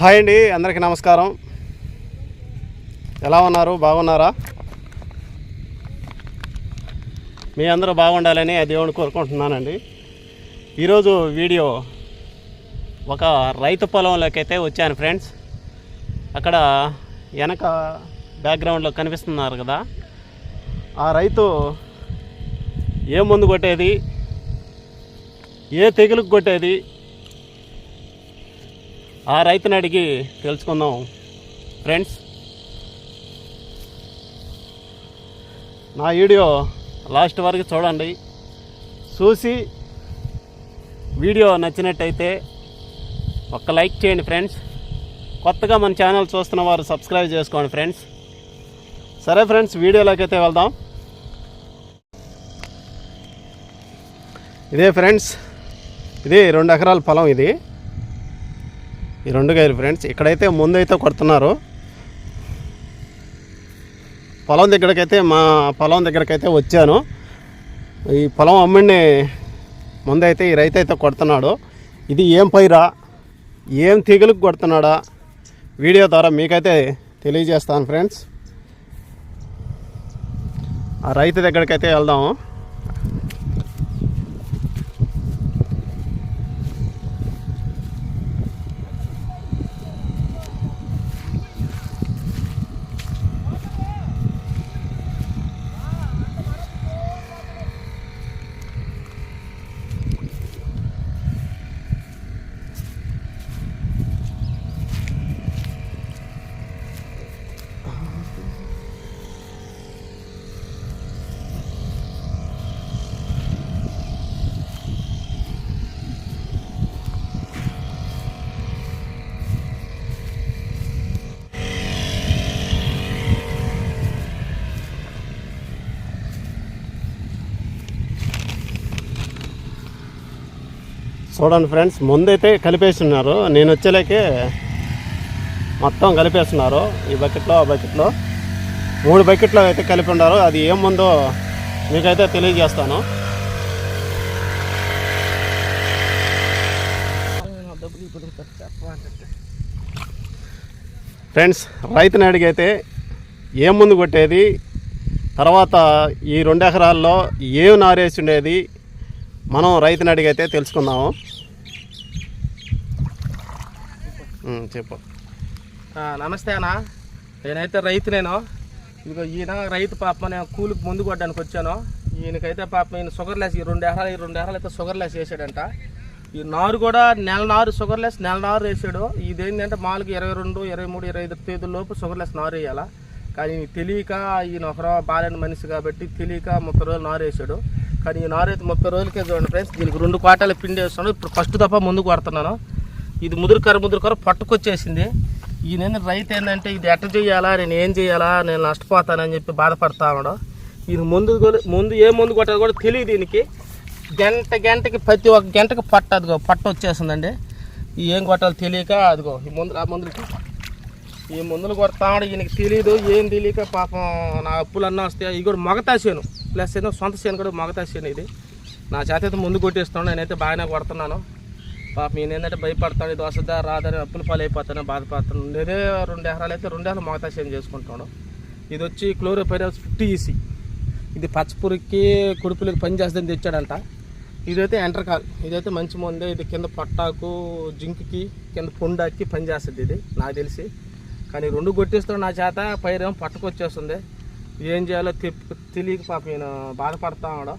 Hi అండి అందరికీ నమస్కారం. ఎలా ఉన్నారు? బాగున్నారా? మీ అందరూ బాగుండాలని దేవుని కోరుకుంటున్నానండి. ఈరోజు వీడియో ఒక రైతు పొలంలోకి అయితే వచ్చాను ఫ్రెండ్స్. అక్కడ వెనక బ్యాక్గ్రౌండ్లో కనిపిస్తున్నారు కదా. ఆ రైతు ఏ మందు కొట్టేది? ఏ తెగులుకు కొట్టేది? ఆ రైతుని అడిగి తెలుసుకుందాం. ఫ్రెండ్స్ నా వీడియో లాస్ట్ వరకు చూడండి. చూసి వీడియో నచ్చినట్టయితే ఒక్క లైక్ చేయండి ఫ్రెండ్స్. కొత్తగా మన ఛానల్ చూస్తున్న వారు సబ్స్క్రైబ్ చేసుకోండి ఫ్రెండ్స్. సరే ఫ్రెండ్స్ వీడియోలోకి అయితే వెళ్దాం. ఇదే ఫ్రెండ్స్ ఇది రెండు ఎకరాల పొలం ఇది. ఈ రెండు గైలు ఫ్రెండ్స్ ఇక్కడైతే ముందైతే కొడుతున్నారు. పొలం దగ్గరకైతే మా పొలం దగ్గరకైతే వచ్చాను. ఈ పొలం అమ్మిడిని ముందైతే ఈ రైతు అయితే కొడుతున్నాడు. ఇది ఏం పైరా? ఏం తెగులుకు కొడుతున్నాడా? వీడియో ద్వారా మీకైతే తెలియజేస్తాను ఫ్రెండ్స్ ఆ రైతు దగ్గరకైతే వెళ్దాము. చూడండి ఫ్రెండ్స్ ముందైతే కలిపేస్తున్నారు. నేను వచ్చేలాకే మొత్తం కలిపేస్తున్నారు ఈ బకెట్లో ఆ బకెట్లో. మూడు బకెట్లో అయితే కలిపి ఉన్నారు. అది ఏం ముందో మీకైతే తెలియజేస్తాను. ఫ్రెండ్స్ రైతుని అడిగైతే ఏం ముందు కొట్టేది? తర్వాత ఈ రెండు ఎకరాల్లో ఏం నారేసి ఉండేది మనం రైతుని అడిగైతే తెలుసుకుందాము. చెప్పు. నమస్తే అన్న. నేనైతే రైతు నేను. ఇదిగో ఈయన రైతు పాప నేను కూలికి ముందు కొట్టడానికి వచ్చాను. ఈయనకైతే పాప ఈయన షుగర్ లెస్ ఈ రెండు ఎకరాలు ఈ రెండు ఎకరాలు అయితే షుగర్ లెస్ వేసాడంట. ఈ నారు కూడా నెల నారు షుగర్ లెస్ నెల నారు వేసాడు. ఇదేంటంటే మామూలుగా ఇరవై రెండు ఇరవై మూడు ఇరవై ఐదు తేదీల లోపు షుగర్ లెస్ నారు వేయాలా. కానీ తెలియక ఈయన ఒకరో బాలేని మనిషి కాబట్టి తెలియక ముప్పై రోజులు నారు వేసాడు. కానీ ఈ నారు అయితే ముప్పై రోజులకే చూడండి ఫ్రెండ్స్ దీనికి రెండు క్వార్టాలు పిండి వేస్తున్నాను. ఇప్పుడు ఫస్ట్ తప్ప ముందుకు కొడుతున్నాను ఇది ముదురుకర ముదురుకర పట్టుకొచ్చేసింది. ఈయన రైతు ఏంటంటే ఇది ఎట్ట చేయాలా నేను ఏం చేయాలా నేను నష్టపోతానని చెప్పి బాధపడతా ఉన్నాడు. ఇది ముందు ముందు ఏ ముందు కొట్టదు కూడా తెలియదు దీనికి. గంట గంటకి ప్రతి ఒక్క గంటకి పట్ట అదిగో పట్ట వచ్చేసిందండి ఈ ఏం కొట్టాలో తెలియక అదిగో ఈ ముందు ఆ ముందులకి. ఈ మందులు కొడతాడు ఈయనకి తెలియదు ఏం తెలియక పాపం నా అప్పులన్నా వస్తాయి ఇవి కూడా మగతా ప్లస్ ఏదో సొంత చేను కూడా మొగతా చేను ఇది. నా చేత అయితే ముందు కొట్టేస్తున్నాను నేనైతే బాగానే కొడుతున్నాను. పాప నేను ఏంటంటే భయపడతాను ఇది వస్తుందా రాదని అప్పుల పాలు అయిపోతాను బాధపడుతున్నాను నేనే రెండు ఎకరాలు అయితే రెండు ఎకరాలు మొగతా చేను చేసుకుంటాను ఇది వచ్చి క్లోరోపైరస్ ఫిఫ్టీ ఈసీ. ఇది పచ్చపురికి కుడుపులకి పని చేస్తుందని తెచ్చాడంట. ఇదైతే ఎంటర్కాల్ ఇదైతే మంచి ముందే ఇది కింద పట్టాకు జింక్కి కింద పొండాకి పని చేస్తుంది ఇది నాకు తెలిసి. కానీ రెండు కొట్టేస్తున్న నా చేత పైరేమో పట్టుకొచ్చేస్తుంది. ఏం చేయాలో తెప్ప తెలియక పాప నేను బాధపడతా ఉన్నాడు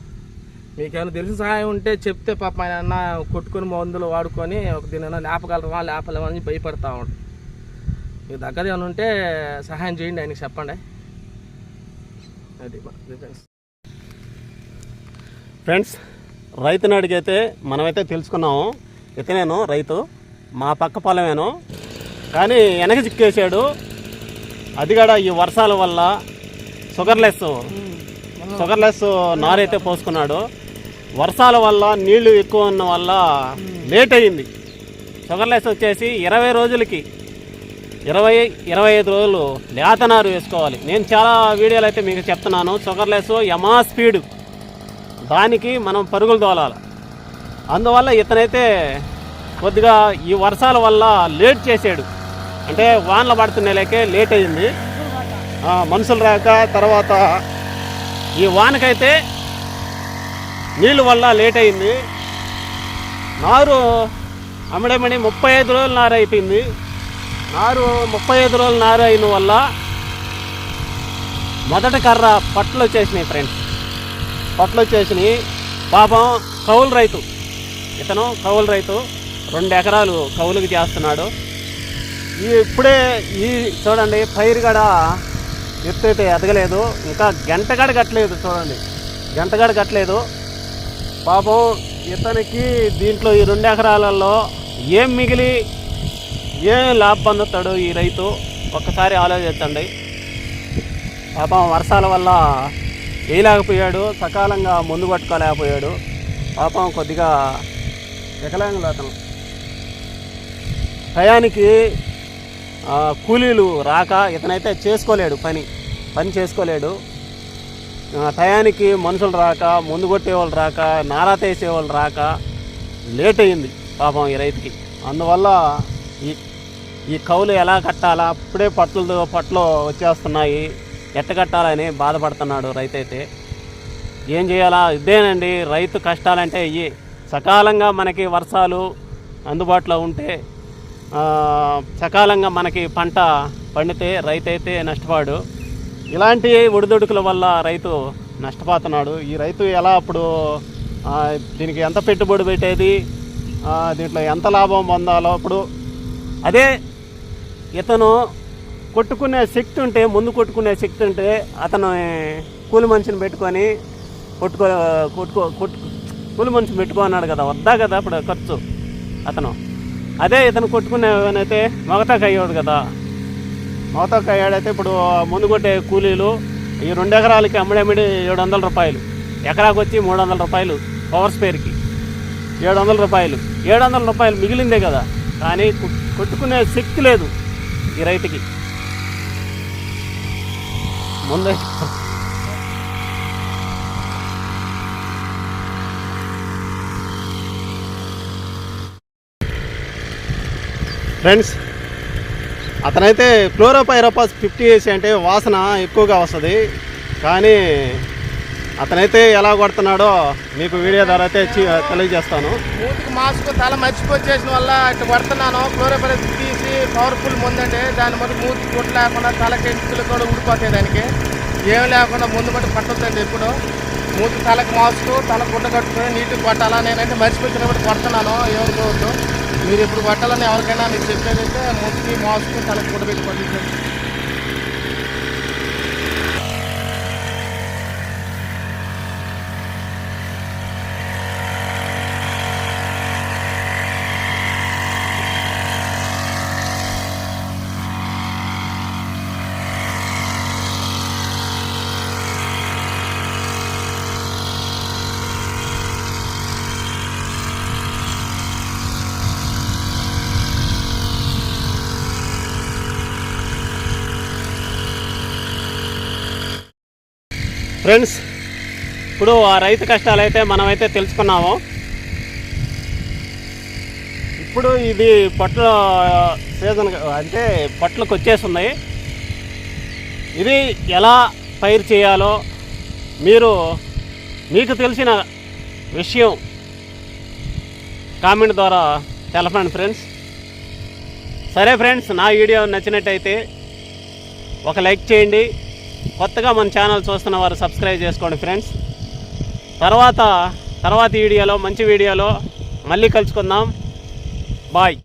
మీకేమైనా తెలిసిన సహాయం ఉంటే చెప్తే పాప ఆయన అన్న కొట్టుకుని మందులు వాడుకొని ఒక దీనైనా లేపగలరా లేపలేమని భయపడతా ఉన్నాడు మీకు దగ్గర ఏమైనా ఉంటే సహాయం చేయండి ఆయనకి చెప్పండి. అది ఫ్రెండ్స్ రైతుని అడిగైతే మనమైతే తెలుసుకున్నాము. ఇతనేను రైతు మా పక్క పొలమేను. కానీ వెనక చిక్కేసాడు అది కూడా ఈ వర్షాల వల్ల షుగర్లెస్. షుగర్లెస్ నారైతే పోసుకున్నాడు. వర్షాల వల్ల నీళ్ళు ఎక్కువ ఉన్న వల్ల లేట్ అయింది. షుగర్లెస్ వచ్చేసి ఇరవై రోజులకి ఇరవై ఇరవై ఐదు రోజులు లేతనారు వేసుకోవాలి. నేను చాలా వీడియోలు అయితే మీకు చెప్తున్నాను. షుగర్లెస్ యమా స్పీడ్. దానికి మనం పరుగులు తోలాలి. అందువల్ల ఇతనైతే కొద్దిగా ఈ వర్షాల వల్ల లేట్ చేసాడు. అంటే వానలు పడుతున్న లేకే లేట్ అయింది. మనుషులు రాక తర్వాత ఈ వానకైతే నీళ్ళు వల్ల లేట్ అయింది. నారు అమ్మడమని ముప్పై ఐదు రోజులు నారు అయిపోయింది. నారు ముప్పై ఐదు రోజులు నారు అయిన వల్ల మొదటి కర్ర పట్లు వచ్చేసినాయి ఫ్రెండ్స్ పట్లు వచ్చేసినాయి. పాపం కౌలు రైతు ఇతను కౌలు రైతు రెండు ఎకరాలు కౌలుకి చేస్తున్నాడు. ఈ ఇప్పుడే ఈ చూడండి పైరు కూడా ఎత్తు అయితే ఎదగలేదు. ఇంకా గంటగాడ కట్టలేదు చూడండి. గంటగడ కట్టలేదు. పాపం ఇతనికి దీంట్లో ఈ రెండు ఎకరాలలో ఏం మిగిలి ఏం లాభం పొందుతాడు ఈ రైతు? ఒక్కసారి ఆలోచించండి. పాపం వర్షాల వల్ల వేయలేకపోయాడు. సకాలంగా ముందు పట్టుకోలేకపోయాడు. పాపం కొద్దిగా వికలాంగులు అతను. టయానికి కూలీలు రాక ఇతనైతే చేసుకోలేడు పని. పని చేసుకోలేడు. టయానికి మనుషులు రాక ముందు కొట్టేవాళ్ళు రాక నారా తీసేవాళ్ళు రాక లేట్ అయింది పాపం ఈ రైతుకి. అందువల్ల ఈ ఈ కౌలు ఎలా కట్టాలా? అప్పుడే పట్లు పట్లు వచ్చేస్తున్నాయి. ఎట్ట కట్టాలని బాధపడుతున్నాడు రైతు అయితే ఏం చేయాలా? ఇదేనండి. రైతు కష్టాలంటే ఇవి సకాలంగా మనకి వర్షాలు అందుబాటులో ఉంటే సకాలంగా మనకి పంట పండితే రైతు అయితే ఇలాంటి ఒడిదొడుకుల వల్ల రైతు నష్టపోతున్నాడు. ఈ రైతు ఎలా అప్పుడు దీనికి ఎంత పెట్టుబడి పెట్టేది దీంట్లో ఎంత లాభం పొందాలో అప్పుడు అదే ఇతను కొట్టుకునే శక్తి ఉంటే ముందు కొట్టుకునే శక్తి ఉంటే అతను కూలి మనిషిని పెట్టుకొని కొట్టుకో కొట్టుకో కొట్టు కూలి మనిషిని పెట్టుకున్నాడు కదా వద్దా కదా అప్పుడు ఖర్చు అతను. అదే ఇతను కొట్టుకునేవనైతే మగతాకి అయ్యాడు కదా. మగతాకి అయ్యాడైతే ఇప్పుడు ముందు కొట్టే కూలీలు ఈ రెండు ఎకరాలకి అమ్మడమిడి ఏడు వందల రూపాయలు. ఎకరాకు వచ్చి మూడు వందల రూపాయలు పవర్ స్పేర్కి. ఏడు వందల రూపాయలు. ఏడు వందల రూపాయలు మిగిలిందే కదా. కానీ కొట్టుకునే శక్తి లేదు ఈ రైతుకి. ముందే ఫ్రెండ్స్ అతనైతే క్లోరోపైరోపాస్ ఫిఫ్టీ వేసి అంటే వాసన ఎక్కువగా వస్తుంది. కానీ అతనైతే ఎలా కొడుతున్నాడో మీకు వీడియో ద్వారా అయితే తెలియజేస్తాను. మూతికి మాస్క్ తల మర్చిపోచేసిన వల్ల ఇట్లా కొడుతున్నాను. క్లోరోపైరస్ తీసి పవర్ఫుల్ ముందంటే దాని మరి మూతికి గుడ్లు లేకుండా తలకి కెంచులు కూడా ఉండిపోతాయి దానికి. ఏం లేకుండా ముందు మట్టి పట్టొద్దండి ఎప్పుడు. మూతి తలకు మాస్క్ తల గుడ్డ కట్టుకొని నీట్గా కొట్టాలా నేనంటే మర్చిపోయినప్పుడు కొడుతున్నాను. ఏమనుకోవద్దు మీరు ఇప్పుడు పట్టాలని ఎవరికైనా మీరు చెప్పేదైతే మూతికి మాస్క్ తలకి కూడా పెట్టి కొట్టించండి ఫ్రెండ్స్ ఇప్పుడు ఆ రైతు కష్టాలు అయితే మనమైతే తెలుసుకున్నాము. ఇప్పుడు ఇది పట్ల సీజన్ అంటే పట్లకు వచ్చేస్తున్నాయి ఇది ఎలా పైరు చేయాలో మీరు మీకు తెలిసిన విషయం కామెంట్ ద్వారా తెలపండి ఫ్రెండ్స్. సరే ఫ్రెండ్స్ నా వీడియో నచ్చినట్టయితే ఒక లైక్ చేయండి. కొత్తగా మన ఛానల్ చూస్తున్న వారు సబ్స్క్రైబ్ చేసుకోండి ఫ్రెండ్స్. తర్వాత తర్వాత వీడియోలో మంచి వీడియోలో మళ్ళీ కలుసుకుందాం. బాయ్.